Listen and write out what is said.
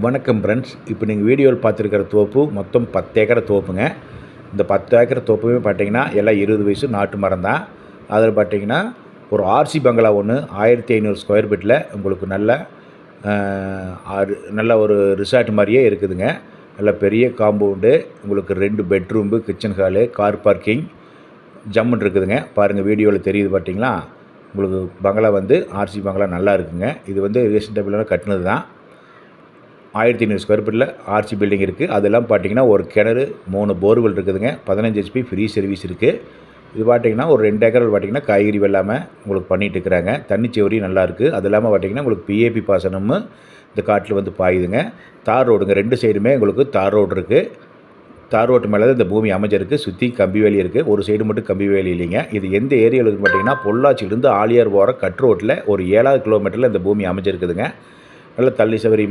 வணக்கம் ஃப்ரெண்ட்ஸ் இப்போ நீங்கள் வீடியோவில் பார்த்துருக்கிற தோப்பு மொத்தம் பத்து ஏக்கரை தோப்புங்க. இந்த பத்து ஏக்கர் தோப்புமே பார்த்தீங்கன்னா எல்லாம் இருபது வயசு நாட்டு மரம் தான். அதில் பார்த்தீங்கன்னா ஒரு ஆர்சி பங்களா ஒன்று ஆயிரத்தி ஐநூறு ஸ்கொயர் ஃபீட்டில் உங்களுக்கு நல்ல ஆறு நல்ல ஒரு ரிசார்ட் மாதிரியே இருக்குதுங்க. நல்ல பெரிய காம்பவுண்டு உங்களுக்கு ரெண்டு bedroom kitchen hall car parking ஜம்முன்னு இருக்குதுங்க. பாருங்கள் வீடியோவில் தெரியுது பார்த்தீங்களா? உங்களுக்கு பங்களா வந்து ஆர்சி பங்களா நல்லா இருக்குங்க. இது வந்து ரீசெண்டபிளாக கட்டினது தான். ஆயிரத்தி ஐநூறு ஸ்கொயர் ஃபீட்டில் ஆர்சி பில்டிங் இருக்குது அதெல்லாம் பார்த்தீங்கன்னா ஒரு கிணறு மூணு போர்வெல் இருக்குதுங்க. பதினஞ்சு ஹெச்பி ஃப்ரீ சர்வீஸ் இருக்குது இது பார்த்தீங்கன்னா ஒரு ரெண்டு ஏக்கர் பார்த்தீங்கன்னா காய்கறி வெள்ளாமல் உங்களுக்கு பண்ணிகிட்டு இருக்கிறாங்க. தண்ணி செவரி நல்லாயிருக்கு அது இல்லாமல் பார்த்தீங்கன்னா உங்களுக்கு பிஏபி பாசனமும் இந்த காட்டில் வந்து பாயுதுங்க. தார் ரோடுங்க ரெண்டு சைடுமே உங்களுக்கு தார் ரோடு இருக்குது தார் ரோட்டு மேலே தான் இந்த பூமி அமைஞ்சிருக்கு சுற்றி கம்பி வேலி இருக்குது ஒரு சைடு மட்டும் கம்பி வேலி இல்லைங்க. இது எந்த ஏரியாவில் இருக்குன்னு பார்த்தீங்கன்னா பொள்ளாச்சியிலேருந்து ஆலியார் போகிற கட் ரோட்டில் ஒரு ஏழாவது கிலோமீட்டரில் இந்த பூமி அமைஞ்சிருக்குதுங்க. நல்ல தள்ளி சவரி